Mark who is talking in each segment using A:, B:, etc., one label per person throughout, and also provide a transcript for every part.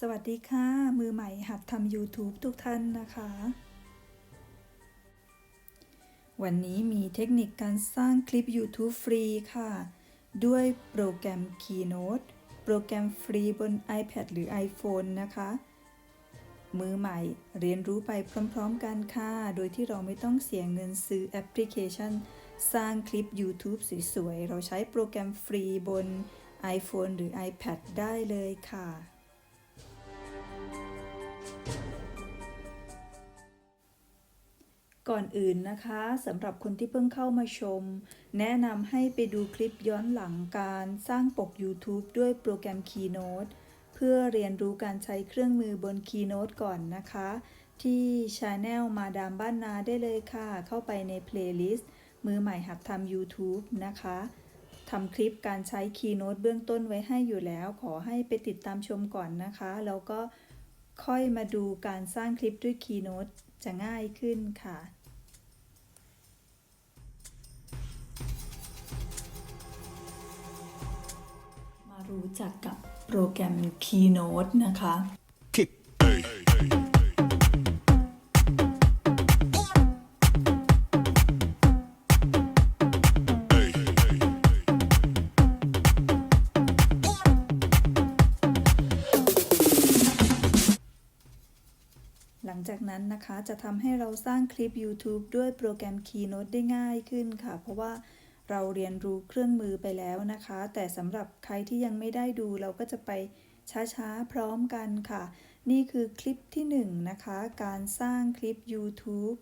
A: สวัสดีค่ะ มือใหม่หัดทำ YouTube ทุกท่านนะคะ วันนี้มีเทคนิคการสร้างคลิป YouTube ฟรีค่ะ ด้วยโปรแกรม Keynote โปรแกรมฟรีบน iPad หรือ iPhone นะคะ มือใหม่เรียนรู้ไปพร้อมๆกันค่ะ โดยที่เราไม่ต้องเสียเงินซื้อแอปพลิเคชัน สร้างคลิป YouTube สวยๆ เราใช้โปรแกรมฟรีบน iPhone หรือ iPad ได้เลยค่ะ ก่อนอื่นนะคะสำหรับคนที่เพิ่งเข้ามาชม แนะนำให้ไปดูคลิปย้อนหลังการสร้างปก YouTube ด้วยโปรแกรม Keynote เพื่อเรียนรู้การใช้เครื่องมือบน Keynote ก่อนนะคะ ที่ Channel มาดามบ้านนาได้เลยค่ะ เข้าไปใน Playlist มือใหม่หัดทำ YouTube นะคะทำคลิปการใช้ Keynote เบื้องต้นไว้ให้อยู่แล้ว ขอให้ไปติดตามชมก่อนนะคะ แล้วก็ ค่อยมาดูการสร้างคลิปด้วย Keynote จะง่ายขึ้นค่ะมารู้จักกับโปรแกรม Keynote นะคะ นั้นนะคะ จะทำให้เราสร้างคลิป YouTube ด้วยโปรแกรม Keynote ได้ง่ายขึ้นค่ะ เพราะว่าเราเรียนรู้เครื่องมือไปแล้วนะคะ แต่สำหรับใครที่ยังไม่ได้ดูเราก็จะไปช้าๆ พร้อมกันค่ะ นี่คือคลิปที่ 1 นะคะ การสร้างคลิป YouTube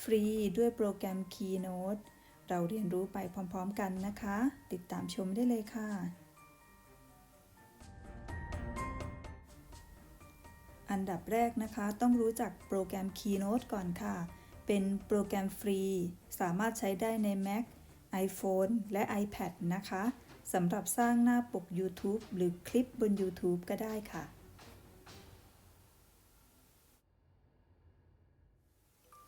A: ฟรีด้วยโปรแกรม Keynote เราเรียนรู้ไปพร้อมๆกันนะคะ ติดตามชมได้เลยค่ะ อันดับแรกนะคะ ต้องรู้จักโปรแกรม Keynote ก่อนค่ะ เป็นโปรแกรมฟรี สามารถใช้ได้ใน Mac iPhone และ iPad นะคะสำหรับสร้างหน้าปก YouTube หรือคลิปบน YouTube ก็ได้ค่ะ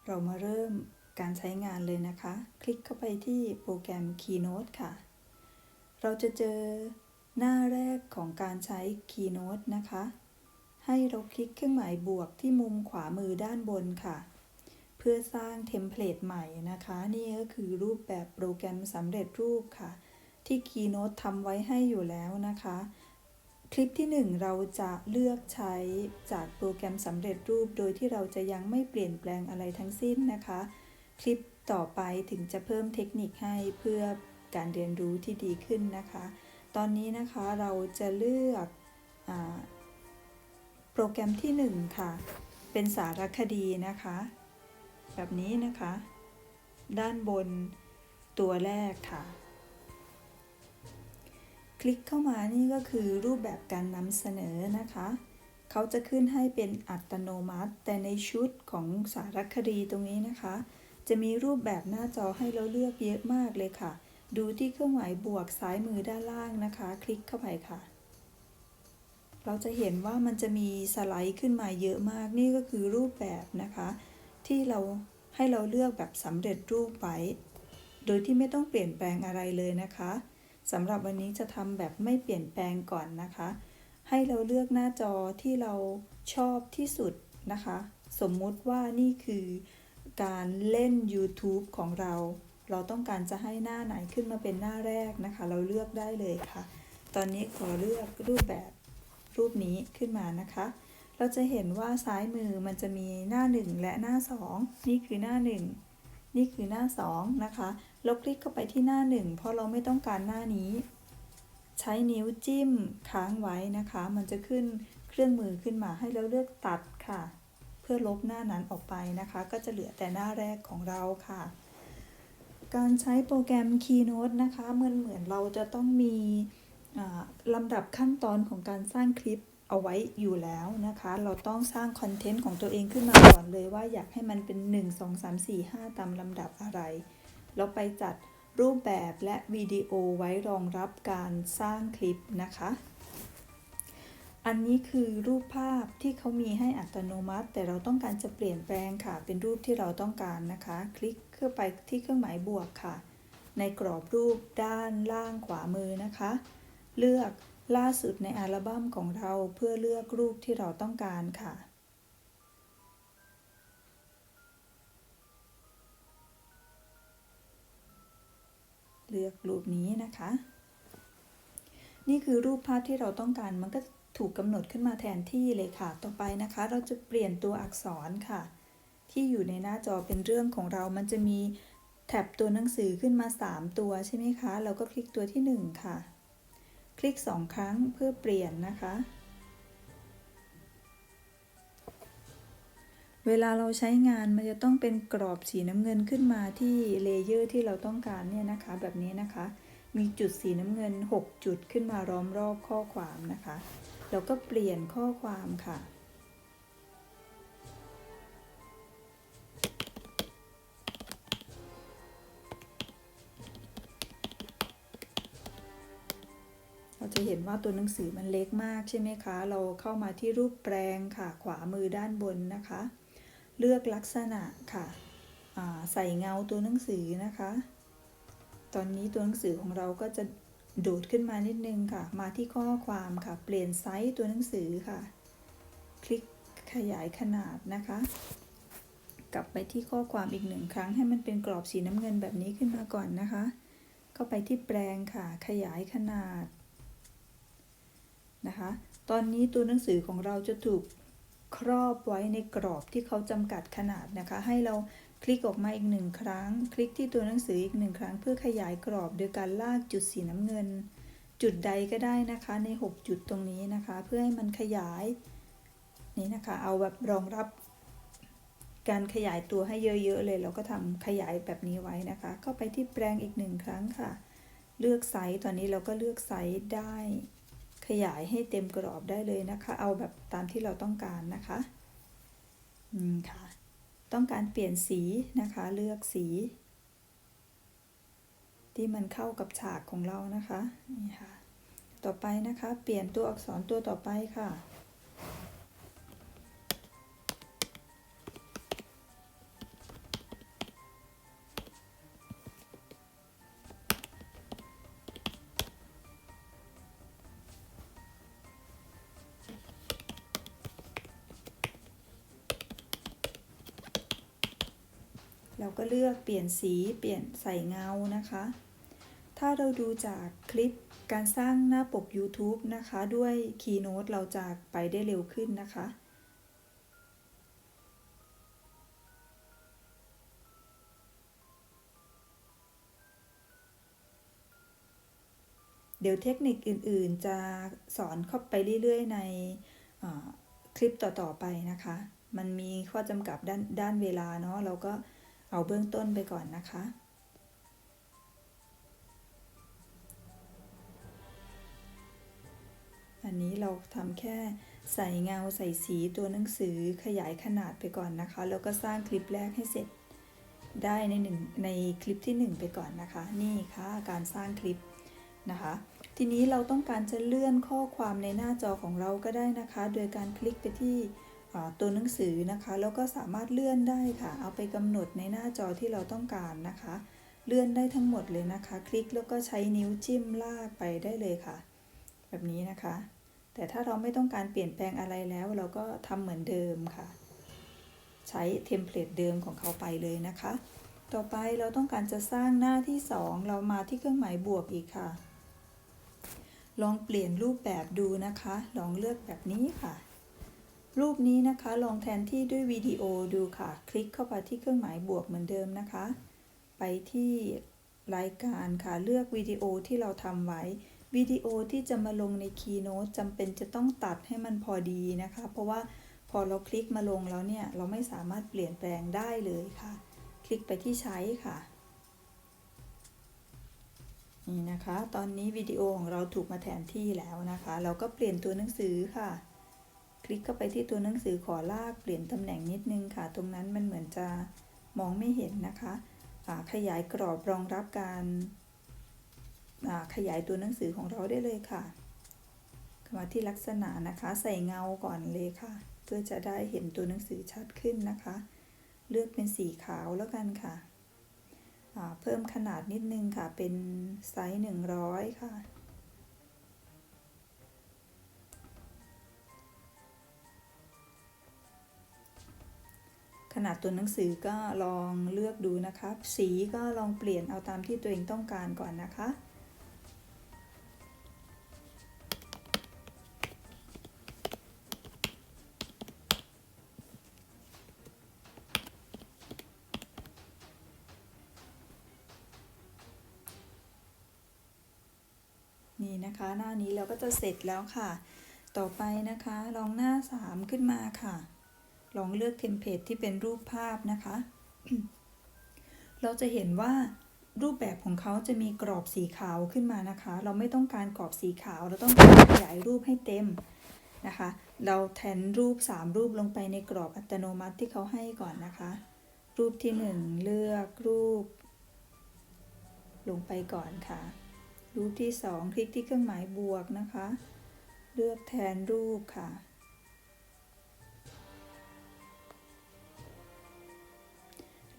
A: เรามาเริ่มการใช้งานเลยนะคะ คลิกเข้าไปที่โปรแกรม Keynote ค่ะ เราจะเจอหน้าแรกของการใช้ Keynote นะคะ ให้เราคลิกเครื่องหมายบวกที่มุมขวามือด้านบนค่ะ เพื่อสร้างเทมเพลตใหม่นะคะ นี่ก็คือรูปแบบโปรแกรมสำเร็จรูปค่ะ ที่ Keynote ทำไว้ให้อยู่แล้วนะคะ คลิปที่ 1 เราจะเลือกใช้จากโปรแกรมสำเร็จรูป โดยที่เราจะยังไม่เปลี่ยนแปลงอะไรทั้งสิ้นนะคะ คลิปต่อไปถึงจะเพิ่มเทคนิคให้เพื่อการเรียนรู้ที่ดีขึ้นนะคะ ตอนนี้นะคะเราจะเลือกอา โปรแกรมที่ 1 ค่ะ เป็นสารคดีนะคะ แบบนี้นะคะ ด้านบนตัวแรกค่ะ คลิกเข้ามานี่ก็คือรูปแบบการนำเสนอนะคะ เขาจะขึ้นให้เป็นอัตโนมัติ แต่ในชุดของสารคดีตรงนี้นะคะ จะมีรูปแบบหน้าจอให้เราเลือกเยอะมากเลยค่ะ ดูที่เครื่องหมายบวกซ้ายมือด้านล่างนะคะ คลิกเข้าไปค่ะ เราจะเห็นว่ามันจะมีสไลด์ขึ้นมาเยอะมากนี่ก็คือรูปแบบนะคะ ที่เราให้เราเลือกแบบสำเร็จรูปไว้ โดยที่ไม่ต้องเปลี่ยนแปลงอะไรเลยนะคะสำหรับวันนี้จะทำแบบไม่เปลี่ยนแปลงก่อนนะคะ ให้เราเลือกหน้าจอที่เราชอบที่สุดนะคะ สมมุติว่านี่คือการเล่น YouTube ของเรา เราต้องการจะให้หน้าไหนขึ้นมาเป็นหน้าแรกนะคะ เราเลือกได้เลยค่ะ ตอนนี้ขอเลือกรูปแบบ รูปนี้ขึ้นมานะคะ เราจะเห็นว่าซ้ายมือมันจะมีหน้า 1 และหน้า 2 นี่คือหน้า 1 นี่คือหน้า 2 นะคะ เราคลิกเข้าไปที่หน้า 1 เพราะเราไม่ต้องการหน้านี้ ใช้นิ้วจิ้มค้างไว้นะคะ มันจะขึ้นเครื่องมือขึ้นมาให้เราเลือกตัดค่ะ เพื่อลบหน้านั้นออกไปนะคะ ก็จะเหลือแต่หน้าแรกของเราค่ะการใช้โปรแกรม Keynote นะคะ เหมือนเหมือนเราจะต้องมี ลำดับขั้นตอนของการสร้างคลิปเอาไว้อยู่แล้วนะคะ เราต้องสร้างคอนเทนต์ของตัวเองขึ้นมาก่อนเลยว่าอยากให้มันเป็น 1 2 3 4 5 ตามลำดับอะไรแล้วไปจัดรูปแบบและวิดีโอไว้รองรับการสร้างคลิปนะคะ อันนี้คือรูปภาพที่เขามีให้อัตโนมัติ แต่เราต้องการจะเปลี่ยนแปลงค่ะ เป็นรูปที่เราต้องการนะคะ คลิกเข้าไปที่เครื่องหมายบวกค่ะ ในกรอบรูปด้านล่างขวามือนะคะ เลือกล่าสุดในอัลบั้มของเราเพื่อเลือกรูปที่เราต้องการค่ะ เลือกรูปนี้นะคะ นี่คือรูปภาพที่เราต้องการมันก็ถูกกำหนดขึ้นมาแทนที่เลยค่ะ ต่อไปนะคะ เราจะเปลี่ยนตัวอักษรค่ะ ที่อยู่ในหน้าจอเป็นเรื่องของเรา มันจะมีแท็บตัวหนังสือขึ้นมา 3 ตัวใช่ไหมคะ เราก็คลิกตัวที่ 1 ค่ะ คลิก 2 ครั้งเพื่อเปลี่ยนนะคะ เวลาเราใช้งานมันจะต้องเป็นกรอบสีน้ำเงินขึ้นมาที่เลเยอร์ที่เราต้องการเนี่ยนะคะ แบบนี้นะคะ มีจุดสีน้ำเงิน 6 จุดขึ้นมาล้อมรอบข้อความนะคะ แล้วก็เปลี่ยนข้อความค่ะ เราจะเห็นว่าตัวหนังสือมันเล็กมากใช่ไหมคะ เราเข้ามาที่รูปแปลงค่ะ ขวามือด้านบนนะคะ เลือกลักษณะค่ะใส่เงาตัวหนังสือนะคะ ตอนนี้ตัวหนังสือของเราก็จะโดดขึ้นมานิดนึงค่ะ มาที่ข้อความค่ะ เปลี่ยนไซส์ตัวหนังสือค่ะ คลิกขยายขนาดนะคะ กลับไปที่ข้อความอีกหนึ่งครั้งให้มันเป็นกรอบสีน้ำเงินแบบนี้ขึ้นมาก่อนนะคะ เข้าไปที่แปลงค่ะ ขยายขนาด นะคะ ตอนนี้ตัวหนังสือของเราจะถูกครอบไว้ในกรอบที่เขาจำกัดขนาดนะคะ ให้เราคลิกออกมาอีกหนึ่งครั้ง คลิกที่ตัวหนังสืออีกหนึ่งครั้ง เพื่อขยายกรอบโดยการลากจุดสีน้ำเงิน จุดใดก็ได้นะคะใน 6 จุดตรงนี้นะคะ เพื่อให้มันขยายนี่นะคะเอาแบบรองรับการขยายตัวให้เยอะๆเลย เราก็ทำขยายแบบนี้ไว้นะคะ เข้าไปที่แปลงอีกหนึ่งครั้งค่ะ เลือกไซส์ตอนนี้เราก็เลือกไซส์ได้ ยายให้เต็มกรอบได้เลยนะคะ เอาแบบตามที่เราต้องการนะคะอืมค่ะ ต้องการเปลี่ยนสีนะคะ เลือกสี ที่มันเข้ากับฉากของเรานะคะนี่ค่ะ ต่อไปนะคะ เปลี่ยนตัวอักษรตัวต่อไปค่ะ เราก็เลือกเปลี่ยนสีเปลี่ยนใส่เงานะคะ ถ้าเราดูจากคลิปการสร้างหน้าปก YouTube นะคะ ด้วย Keynote เราจะไปได้เร็วขึ้นนะคะ เดี๋ยวเทคนิคอื่นๆจะสอนเข้าไปเรื่อยๆ ในคลิปต่อๆไปนะคะ มันมีข้อจำกัดด้านด้านเวลาเนาะเราก็ เอาเบื้องต้นไปก่อนนะคะ อันนี้เราทำแค่ใส่เงาใส่สีตัวหนังสือขยายขนาดไปก่อนนะคะ แล้วก็สร้างคลิปแรกให้เสร็จได้ในหนึ่งในคลิปที่ 1 ไปก่อนนะคะ นี่ค่ะการสร้างคลิปนะคะ ทีนี้เราต้องการจะเลื่อนข้อความในหน้าจอของเราก็ได้นะคะ โดยการคลิกไปที่ ตัวหนังสือนะคะ แล้วก็สามารถเลื่อนได้ค่ะ เอาไปกำหนดในหน้าจอที่เราต้องการนะคะ เลื่อนได้ทั้งหมดเลยนะคะ คลิกแล้วก็ใช้นิ้วจิ้มลากไปได้เลยค่ะ แบบนี้นะคะ แต่ถ้าเราไม่ต้องการเปลี่ยนแปลงอะไรแล้ว เราก็ทำเหมือนเดิมค่ะ ใช้เทมเพลตเดิมของเขาไปเลยนะคะ ต่อไปเราต้องการจะสร้างหน้าที่ 2 เรามาที่เครื่องหมายบวกอีกค่ะ ลองเปลี่ยนรูปแบบดูนะคะ ลองเลือกแบบนี้ค่ะ รูปนี้นะคะลองแทนที่ด้วยวิดีโอดูค่ะ คลิกเข้าไปที่เครื่องหมายบวกเหมือนเดิมนะคะ ไปที่รายการค่ะเลือกวิดีโอที่เราทำไว้วิดีโอที่จะมาลงใน Keynote จำเป็นจะต้องตัดให้มันพอดีนะคะ เพราะว่าพอเราคลิกมาลงแล้วเนี่ย เราไม่สามารถเปลี่ยนแปลงได้เลยค่ะ คลิกไปที่ใช้ค่ะ นี่นะคะ ตอนนี้วิดีโอของเราถูกมาแทนที่แล้วนะคะ เราก็เปลี่ยนตัวหนังสือค่ะ ลิกเข้าไปที่ตัวหนังสือขอลากเปลี่ยนตำแหน่งนิดนึงค่ะ ตรงนั้นมันเหมือนจะมองไม่เห็นนะคะะขยายกรอบรองรับการขยายตัวหนังสือของเราได้เลยค่ะมาที่ลักษณะนะคะ ใส่เงาก่อนเลยค่ะ เพื่อจะได้เห็นตัวหนังสือชัดขึ้นนะคะ เลือกเป็นสีขาวแล้วกันค่ะ เพิ่มขนาดนิดนึงค่ะ เป็นไซส์100 ค่ะ ขนาดตัวหนังสือก็ลองเลือกดูนะคะ สีก็ลองเปลี่ยนเอาตามที่ตัวเองต้องการก่อนนะคะ นี่นะคะหน้านี้เราก็จะเสร็จแล้วค่ะ ต่อไปนะคะลองหน้า 3 ขึ้นมาค่ะ ลองเลือกเทมเพลตที่เป็นรูปภาพนะคะ เราจะเห็นว่ารูปแบบของเขาจะมีกรอบสีขาวขึ้นมานะคะ เราไม่ต้องการกรอบสีขาว เราต้องการขยายรูปให้เต็มนะคะ เราแทนรูป 3 รูปลงไปในกรอบอัตโนมัติที่เขาให้ก่อนนะคะ รูปที่ 1 เลือกรูป ลงไปก่อนค่ะ รูปที่ 2 คลิกที่เครื่องหมายบวกนะคะ เลือกแทนรูปค่ะ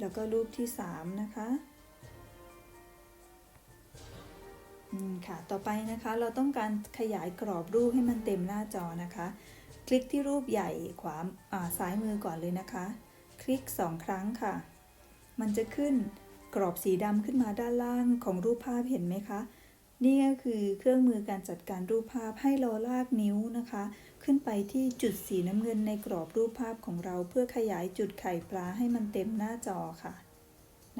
A: แล้วก็รูปที่ 3 นะคะอืมค่ะ ต่อไปนะคะเราต้องการขยายกรอบรูปให้มันเต็มหน้าจอนะคะ คลิกที่รูปใหญ่ขวาอ่าซ้ายมือก่อนเลยนะคะ คลิก 2 ครั้งค่ะ มันจะขึ้นกรอบสีดำขึ้นมาด้านล่างของรูปภาพเห็นไหมคะ นี่ก็คือเครื่องมือการจัดการรูปภาพให้เราลากนิ้วนะคะ ขึ้นไปที่จุดสีน้ำเงินในกรอบรูปภาพของเราเพื่อขยายจุดไข่ปลาให้มันเต็มหน้าจอค่ะ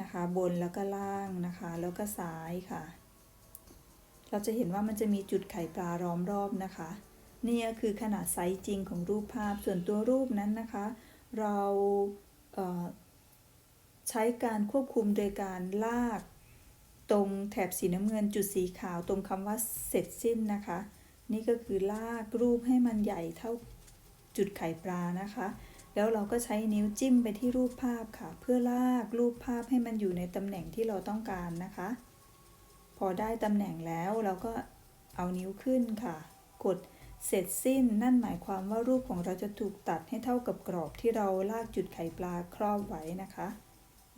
A: นะคะ บนแล้วก็ล่างนะคะ แล้วก็ซ้ายค่ะ เราจะเห็นว่ามันจะมีจุดไข่ปลาล้อมรอบนะคะ นี่ก็คือขนาดไซส์จริงของรูปภาพส่วนตัวรูปนั้นนะคะ เราเอ่อใช้การควบคุมโดยการลาก ตรงแถบสีน้ำเงินจุดสีขาวตรงคำว่าเสร็จสิ้นนะคะ นี่ก็คือลากรูปให้มันใหญ่เท่าจุดไข่ปลานะคะ แล้วเราก็ใช้นิ้วจิ้มไปที่รูปภาพค่ะ เพื่อลากรูปภาพให้มันอยู่ในตำแหน่งที่เราต้องการนะคะ พอได้ตำแหน่งแล้วเราก็เอานิ้วขึ้นค่ะ กดเสร็จสิ้นนั่นหมายความว่ารูปของเราจะถูกตัดให้เท่ากับกรอบที่เราลากจุดไข่ปลาครอบไว้นะคะ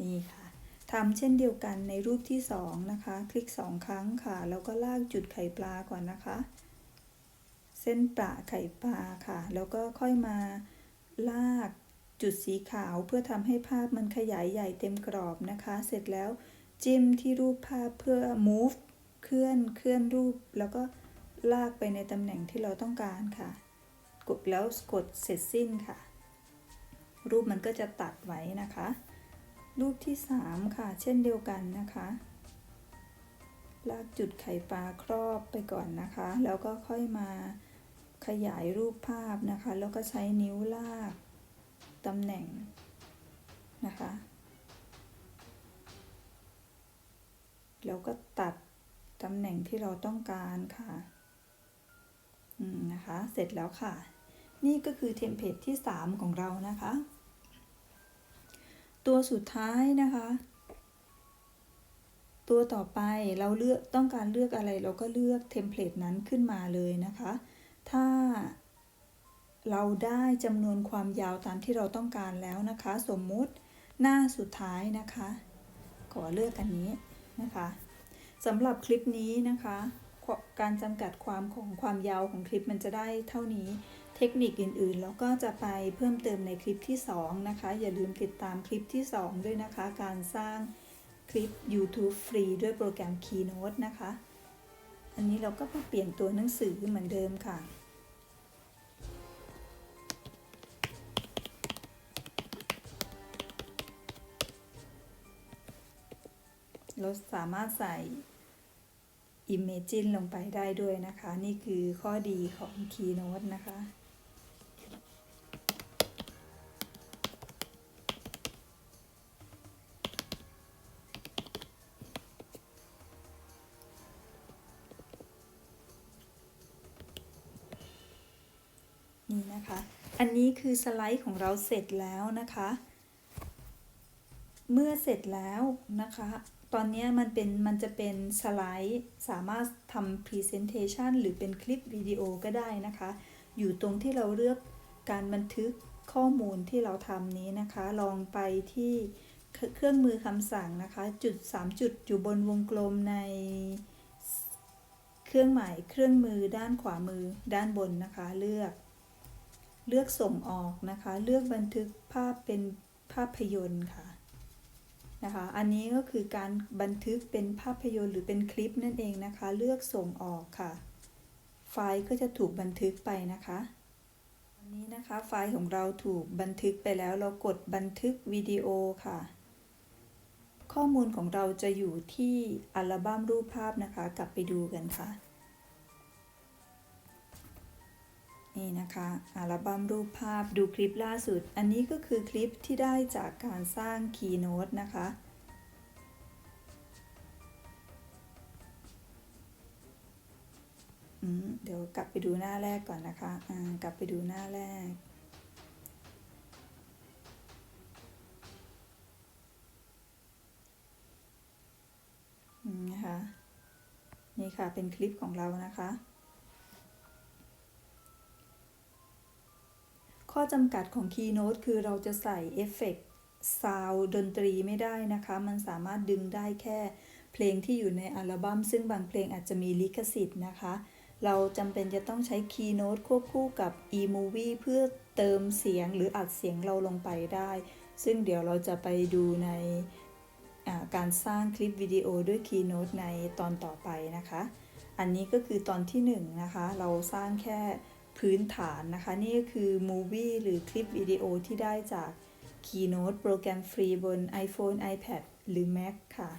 A: นี่ค่ะ ทำเช่นเดียวกันในรูปที่สองนะคะ คลิกสองครั้งค่ะ แล้วก็ลากจุดไข่ปลาก่อนนะคะ เส้นประไข่ปลาค่ะ แล้วก็ค่อยมาลากจุดสีขาวเพื่อทำให้ภาพมันขยายใหญ่เต็มกรอบนะคะ เสร็จแล้วจิ้มที่รูปภาพเพื่อ move เคลื่อนเคลื่อนรูป แล้วก็ลากไปในตำแหน่งที่เราต้องการค่ะ กดแล้วกดเสร็จสิ้นค่ะ รูปมันก็จะตัดไว้นะคะ รูปที่ 3 ค่ะ เช่นเดียวกันนะคะ ลากจุดไข่ปลาครอบไปก่อนนะคะ แล้วก็ค่อยมาขยายรูปภาพนะคะ แล้วก็ใช้นิ้วลากตำแหน่งนะคะ แล้วก็ตัดตำแหน่งที่เราต้องการค่ะอืมนะคะ เสร็จแล้วค่ะ นี่ก็คือเทมเพลตที่ 3 ของเรานะคะ ตัวสุดท้ายนะคะ ตัวต่อไปเราเลือกต้องการเลือกอะไรเราก็เลือกเทมเพลตนั้นขึ้นมาเลยนะคะ ถ้าเราได้จำนวนความยาวตามที่เราต้องการแล้วนะคะ สมมุติหน้าสุดท้ายนะคะ ขอเลือกอันนี้นะคะสำหรับคลิปนี้นะคะ การจำกัดความของความยาวของคลิปมันจะได้เท่านี้ เทคนิคอื่นๆ แล้วก็จะไปเพิ่มเติมในคลิปที่ 2 นะคะ อย่าลืมติดตามคลิปที่ 2 ด้วยนะคะ การสร้างคลิป YouTube ฟรีด้วยโปรแกรม Keynote นะคะ อันนี้เราก็เปลี่ยนตัวหนังสือเหมือนเดิมค่ะเราสามารถใส่ Imagine ลงไปได้ด้วยนะคะ นี่คือข้อดีของ Keynote นะคะ คือสไลด์ของเราเสร็จแล้วนะคะ เมื่อเสร็จแล้วนะคะ ตอนนี้มันเป็นมันจะเป็นสไลด์สามารถทำ Presentation หรือเป็นคลิปวิดีโอก็ได้นะคะ อยู่ตรงที่เราเลือกการบันทึกข้อมูลที่เราทำนี้นะคะ ลองไปที่เครื่องมือคำสั่งนะคะ จุด 3 จุดอยู่บนวงกลมในเครื่องหมายเครื่องมือด้านขวามือด้านบนนะคะเลือก เลือกส่งออกนะคะ เลือกบันทึกภาพเป็นภาพยนตร์ค่ะนะคะ อันนี้ก็คือการบันทึกเป็นภาพยนตร์หรือเป็นคลิปนั่นเองนะคะ เลือกส่งออกค่ะ ไฟล์ก็จะถูกบันทึกไปนะคะอันนี้นะคะไฟล์ของเราถูกบันทึกไปแล้วเรากดบันทึกวิดีโอค่ะ ข้อมูลของเราจะอยู่ที่อัลบั้มรูปภาพนะคะ กลับไปดูกันค่ะ นี่นะคะอัลบั้มรูปภาพดูคลิปล่าสุด อันนี้ก็คือคลิปที่ได้จากการสร้าง Keynote นะคะอืมเดี๋ยวกลับไปดูหน้าแรกก่อนนะคะอ่ากลับไปดูหน้าแรกอืมนะคะ นี่ค่ะเป็นคลิปของเรานะคะ ข้อจำกัดของ Keynote คือเราจะใส่เอฟเฟกต์ซาวดนตรีไม่ได้นะคะ มันสามารถดึงได้แค่เพลงที่อยู่ในอัลบั้ม ซึ่งบางเพลงอาจจะมีลิขสิทธิ์นะคะ เราจำเป็นจะต้องใช้ Keynote ควบคู่กับ eMovie เพื่อเติมเสียงหรืออัดเสียงเราลงไปได้ ซึ่งเดี๋ยวเราจะไปดูในการสร้างคลิปวิดีโอด้วย Keynote ในตอนต่อไปนะคะ อันนี้ก็คือตอนที่1นงนะคะ เราสร้างแค่ พื้นฐานนะคะ นี่ก็คือ Movie หรือคลิปวิดีโอที่ได้จาก Keynote โปรแกรมฟรีบน iPhone iPad หรือ Mac ค่ะ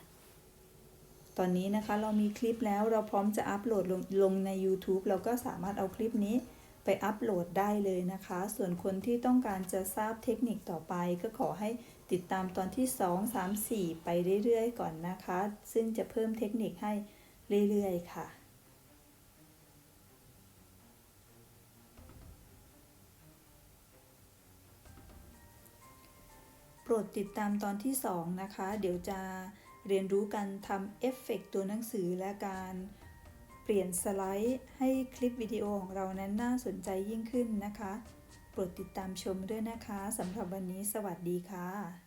A: ตอนนี้นะคะเรามีคลิปแล้วเราพร้อมจะอัปโหลดลงลงใน YouTube เราก็สามารถเอาคลิปนี้ไปอัปโหลดได้เลยนะคะ ส่วนคนที่ต้องการจะทราบเทคนิคต่อไป ก็ขอให้ติดตามตอนที่ 2 3 4 ไปเรื่อยๆ ก่อนนะคะ ซึ่งจะเพิ่มเทคนิคให้เรื่อยๆ ค่ะ รดติดตามตอนที่ 2 นะคะ เดี๋ยวจะเรียนรู้การทำเอฟเฟกต์ตัวหนังสือและการเปลี่ยนสไลด์ให้คลิปวิดีโอของเรานั้นน่าสนใจยิ่งขึ้นนะคะ โปรดติดตามชมด้วยนะคะสำหรับวันนี้สวัสดีค่ะ